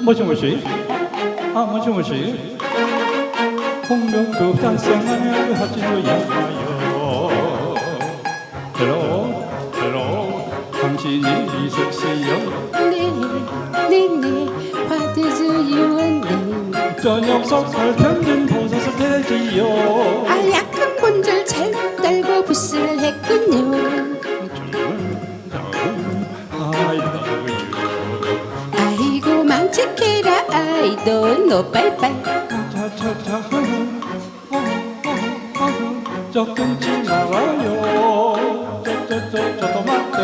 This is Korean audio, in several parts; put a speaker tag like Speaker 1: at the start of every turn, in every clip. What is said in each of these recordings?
Speaker 1: 뭐지 뭐지? 아 뭐지 뭐지? 공룡도 탄생하며 하지요야요. 헬로 헬로 당신이 있으시요
Speaker 2: 네네네 What is your name
Speaker 1: 저녁 석살 편든 보소서 되지요.
Speaker 2: 아 약한 본줄 잘못 알고 부스를 했군요 망측해라 I don't know 빠이빠이
Speaker 1: 차차차 저 끊지 말아요 저저저 토마토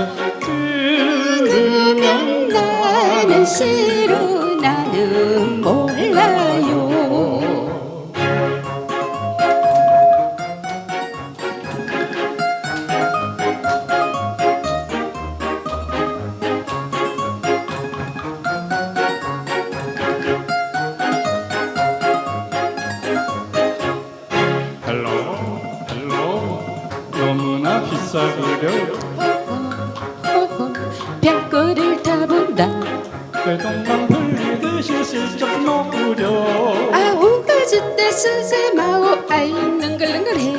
Speaker 2: 그러면 나는 싫어 나는 몰 호호 별거를 타본다.
Speaker 1: 꾀동강 불리듯이 슬쩍 녹으려.
Speaker 2: 아 오가지 때 쓰세 마오 아이 능글능글해.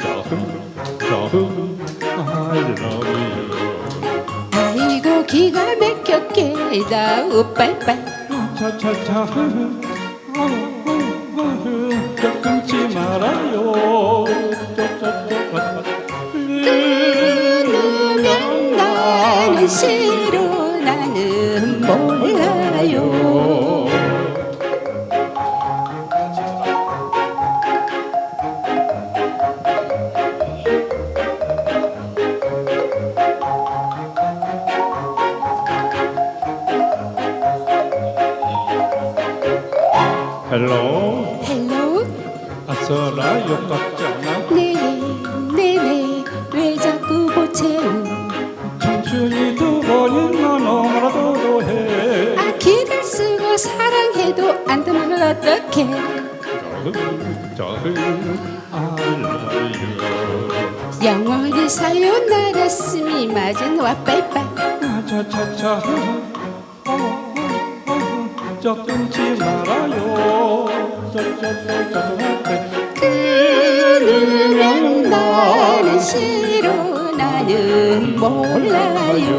Speaker 1: 저흠 저흠 I love you
Speaker 2: 아이고 기가 막혔게. 다우 빠이빠이
Speaker 1: 차차차 저 끊지 말아요
Speaker 2: 나는 싫어 나는 몰라요
Speaker 1: 헬로
Speaker 2: 헬로
Speaker 1: 아서라 욕같잖아?
Speaker 2: 네네 해도 안 되면 어떡해? 영원히 사요나라 스미 맞은 와 빠이빠이
Speaker 1: 차차차. 저 끊지 말아요. 저저저저
Speaker 2: 끊으면 나는 싫어 나는 몰라요